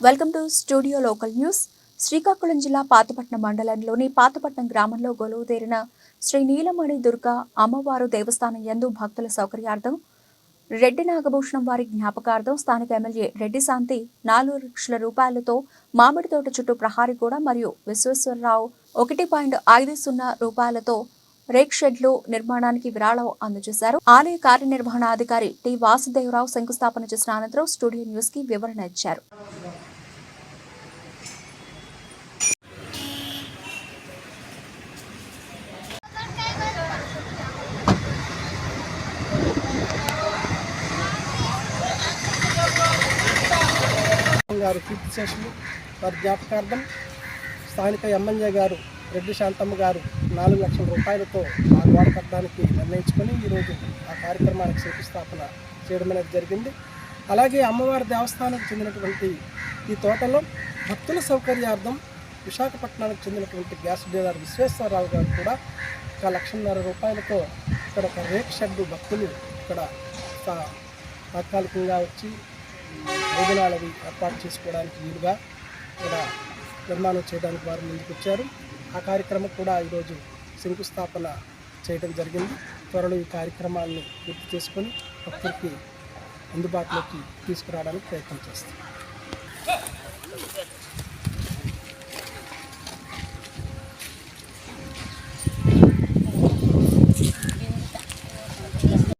Welcome to studio local news. Srikakulam జిల్లా పాతపట్నం మండలంలోని పాతపట్నం గ్రామంలో గొలువుదేరిన శ్రీ నీలమణి దుర్గా అమ్మవారు దేవస్థానం యందు భక్తుల సౌకర్యార్థం రెడ్డి నాగభూషణం వారి జ్ఞాపకార్థం స్థానిక ఎమ్మెల్యే రెడ్డి శాంతి నాలుగు లక్షల రూపాయలతో మామిడి తోట చుట్టూ ప్రహారీ గోడ మరియు విశ్వేశ్వరరావు ఒకటి పాయింట్ ఐదు సున్నా రూపాయలతో రేక్ షెడ్లు నిర్మాణానికి విరాళం అందజేశారు. ఆలయ కార్యనిర్వహణాధికారి టి వాసుదేవరావు శంకుస్థాపన చేసిన అనంతరం స్టూడియో న్యూస్కి వివరణ ఇచ్చారు. గారు కీర్తి వారి జ్ఞాపకార్థం స్థానిక ఎమ్మెల్యే గారు రెడ్డి శాంతమ్మ గారు నాలుగు లక్షల రూపాయలతో ఆ గోడ కట్టడానికి నిర్ణయించుకొని ఈరోజు ఆ కార్యక్రమానికి శంకుస్థాపన చేయడం అనేది జరిగింది. అలాగే అమ్మవారి దేవస్థానానికి చెందినటువంటి ఈ తోటలో భక్తుల సౌకర్యార్థం విశాఖపట్నానికి చెందినటువంటి గ్యాస్ డీలర్ విశ్వేశ్వరరావు గారు కూడా ఒక లక్షన్నర రూపాయలతో ఇక్కడ ఒక రేక్ షెడ్ భక్తులు ఇక్కడ తా- తాత్కాలికంగా వచ్చి భోజనాలవి ఏర్పాటు చేసుకోవడానికి వీలుగా ఇక్కడ నిర్మాణం చేయడానికి వారు ముందుకొచ్చారు. ఆ కార్యక్రమం కూడా ఈరోజు శంకుస్థాపన చేయడం జరిగింది. త్వరలో ఈ కార్యక్రమాన్ని పూర్తి చేసుకొని భక్తులకి అందుబాటులోకి తీసుకురావడానికి ప్రయత్నం చేస్తాం.